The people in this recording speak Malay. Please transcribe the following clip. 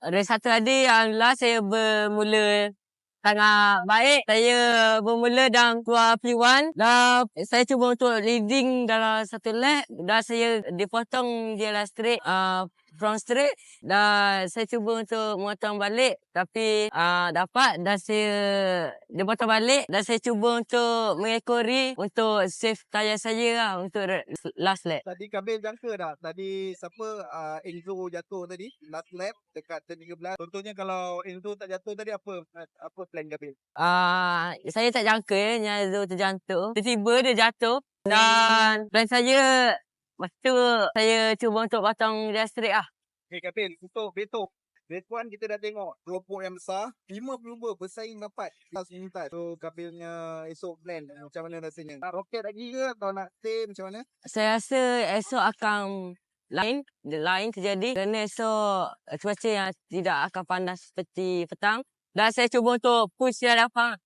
Dari satu hari, Alhamdulillah saya bermula sangat baik. Saya bermula dan keluar P1 dan saya cuba untuk leading dalam satu lap dan saya dipotong dia lah straight. Uh, front straight dan saya cuba untuk memotong balik tapi uh, dapat dan saya dia potong balik dan saya cuba untuk mengekori untuk save tayar saya lah untuk last lap. Tadi Kabil jangka dah. Tadi siapa uh, Enzo jatuh tadi last lap dekat turn 13. Contohnya kalau Enzo tak jatuh tadi apa apa plan Kabil? Uh, saya tak jangka ya yang Enzo terjatuh. Tiba-tiba dia jatuh dan plan saya Lepas tu saya cuba untuk potong dia straight lah. Okay Kapil, untuk Beto. Betuan kita dah tengok kelompok yang besar. Lima pelumba bersaing dapat last mintas. So Kapilnya esok plan macam mana rasanya? Nak roket lagi ke atau nak stay macam mana? Saya rasa esok akan lain, lain terjadi kerana esok cuaca yang tidak akan panas seperti petang. Dan saya cuba untuk push dia dapat.